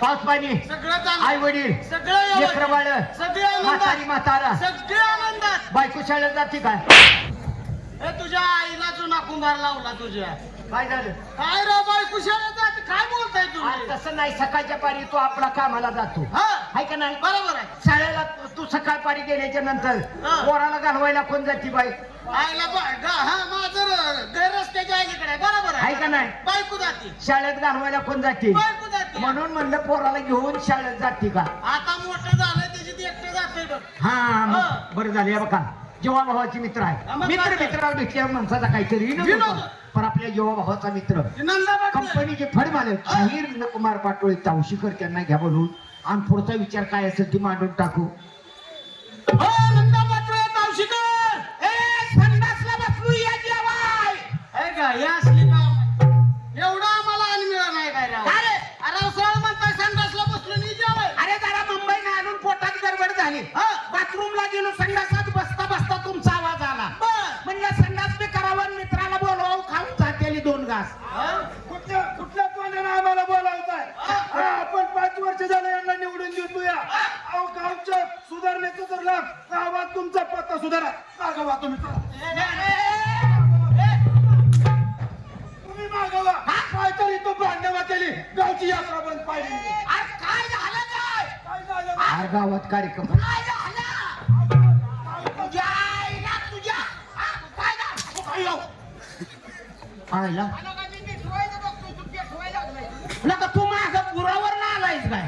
पाऊस पाणी सगळं आई वडील सगळं व्यवस्थित. लेकर बाळ सगळे म्हातारी आनंदात. म्हातारा सगळे आनंदात. बायको शाळेत जाते काय हे तुझ्या आईला चुना कुंभार लावला तुझ्या. काय झालं? काय रे जाते? काय बोलताय आज तुम्ही तसं नाही सकाळच्या पारी तो आपला कामाला जातो. हा. आहे का नाही? बरोबर आहे. शाळेला तू- तू सकाळ पारी गेल्याच्यानंतर हा. पोराला घालवायला कोण जाती बाई? आईला बा- गा- हा माझं गैरस्त्याच्या अलीकडे आहे. बरोबर आहे. का नाही? बायको जाते. शाळेत घालवायला कोण जाते? बायको म्हणून म्हणलं पोराला घेऊन शाळेत जाते का? आता मोठं झालंय त्याची ती एकटं जाते बघ. हा. मग बरं झालं. बघा जेव्हा भावाचे मित्र हा, आहे मग मित्र काय? मित्राला भेटल्यावर माणसाचा काहीतरी विनोद विनोद. होतो. पण आपल्या जेव्हा भावाचा मित्र नंदा कंपनीचे फड मालक शाहीर कुमार पाटोळे तावशीकर त्यांना घ्या बोलून. आणि पुढचा विचार काय असेल ती मांडून टाकू. हो नंदा गेलो संडासात बसता बसता तुमचा आवाज आला. म्हणलं संडास बी करावं मित्राला बोलवावं खाऊन जातेली दोन घास. कुठल्या कुठल्या तोंडाने आम्हाला बोलावताय? आपण पाच वर्ष झालं यांना निवडून देतो या अहो गावच्या सुधारणेचं तर लाभ गावात तुमचा पत्ता सुधारा. मागवा तुम्ही. तुम्ही मागवा काहीतरी तो भांडवा केली. गावची यात्रा बंद पाहिली. अरे काय झालं काय? काय झालं? गावात कार्यक्रम. नका तू माझा पुरावर ना आलायस काय?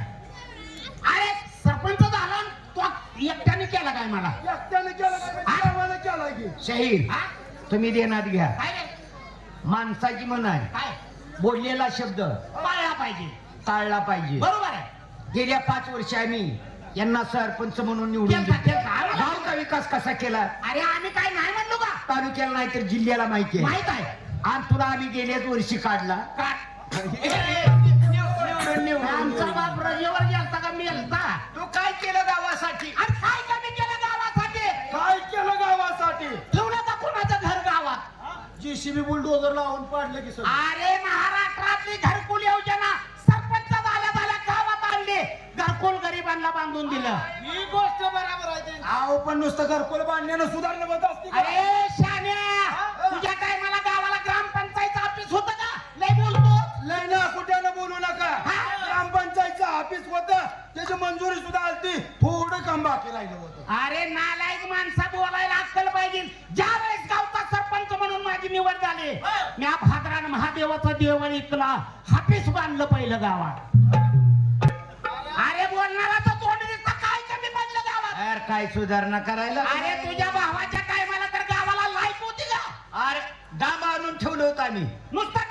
अरे सरपंच झाला तो एकट्याने केला काय मला? एकट्याने केलं काय? म्हणजे की. हा? तुम्ही देण्यात घ्या? माणसाची मन आहे. बोललेला शब्द पाळला पाहिजे. टाळला पाहिजे. बरोबर आहे. गेल्या पाच वर्ष आम्ही यांना सरपंच म्हणून निवडून गावचा विकास कसा केला? अरे आम्ही काय नाही म्हणलो का तालुक्याला नाही तर जिल्ह्याला माहिती आहे. माहीत आहे. आणि तुला आम्ही गेल्याच वर्षी काढला. आमचा बाप रजेवर गेलता का मेलता? तू काय केलं गावासाठी? अरे काय कमी केलं गावासाठी? काय केलं गावासाठी? ठेवलं का कुणाचं घर गावात? जेसीबी बुलडोजर लावून पाडलं की अरे महाराष्ट्रातली घरकुल योजना सरपंच झाल्या झाल्या गावात आणली. घरकुल गरिबांना बांधून दिलं. ही गोष्ट बरोबर आहे अहो पण नुसतं घरकुल बांधण्यानं सुधारणा होत असते का? अरे शान्या नालायक माणसा बोलायला अक्कल पाहिजे. ज्या वेळेस गावचा सरपंच म्हणून माझी निवड झाली मी भाद्रान महादेवाचा देवळ इकला हापीस बांधलं पहिलं गावात. अरे बोलणाराचं तोंड दिसतं काय कमी पडलं गावात? यार काय सुधारणा करायला? अरे तुझ्या भावाच्या काय मला तर गावाला लाइट होती का? अरे डांब आणून ठेवलं होतं आम्ही. नुसतं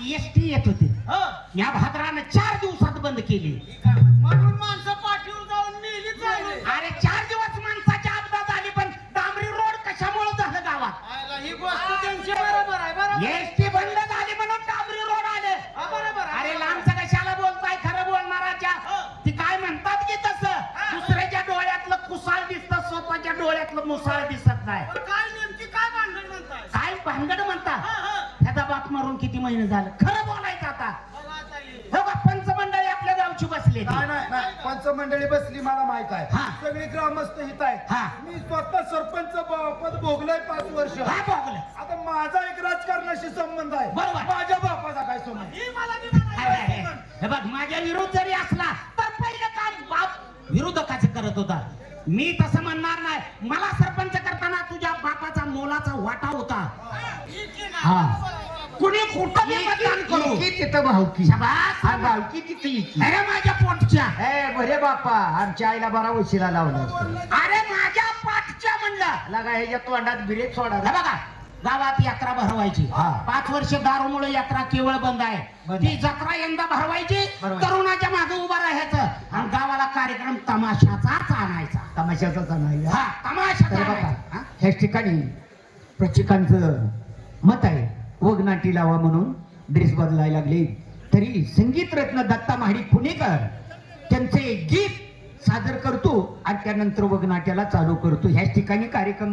गावात एसटी येत होती. या भाद्रानं चार दिवसात बंद केली. म्हणून माणसं पाठीवर जाऊन मिली चालू अरे चार दिवस माणसाची अपघात झाली पण डांबरी रोड कशामुळे झालं गावात? ही गोष्ट त्यांची बरोबर आहे बरोबर. एसटी बंद झाली म्हणून डांबरी रोड आले. हा, बरोबर आहे. अरे लांबचं कशाला बोलताय खरं बोलणाराच्या ती काय म्हणतात की तसं? दुसऱ्याच्या डोळ्यातलं कुसाळ दिसतं स्वतःच्या डोळ्यातलं मुसाळ दिसत नाही. पण काय नेमकी काय भांडण म्हणताय? काय भानगड. मारून किती महिने झालं? खरं बोलायचं आता. हे. का? पंचमंडळी आपल्या गावची बसली नाही नाही नाही. पंचमंडळी बसली मला माहीत आहे. हा. सगळी ग्रामस्थ हित आहेत. हा. मी स्वतः सरपंच ब- पद भोगलंय पाच वर्ष. बोगलं आता माझा एक राजकारणाशी संबंध आहे. बरोबर. माझ्या बापाचा काय संबंध? अरे, अरे, हे बघ माझ्या विरोध जरी असला तर पहिलं काम बाप विरोधकाचे करत होता. मी तसं म्हणणार नाही. मला सरपंच करताना तुझ्या बापाचा मोलाचा वाटा होता. हा कुणी कुठं बी मतदान करू? एकी तिथं भावकी शाबास. आणि भावकी तिथं एकी अरे माझ्या पोटच्या. ए बरे बापा आमच्या आईला बरा उशिरा लावला असतं. अरे माझ्या पाठच्या म्हणलं. लगा ह्याच्या तोंडात बिरेक सोडा. हे बघा गावात यात्रा भरवायची. हा. पाच वर्ष दारूमुळे यात्रा केवळ बंद आहे. बंद. ती जत्रा यंदा भरवायची. तरुणाच्या मागे उभा राहायचं. आणि गावाला कार्यक्रम तमाशाचाच आणायचा तमाशाचा नाही हा तमाशाचा आणायचा. हा? ह्याच ठिकाणी प्रत्येकांचं मत आहे. वगनाटी लावा म्हणून ड्रेस बदलायला लागले. तरी संगीत रत्न दत्ता महाडी पुणेकर त्यांचे गीत सादर करतो आणि त्यानंतर वगनाट्याला चालू करतो. ह्याच ठिकाणी कार्यक्रम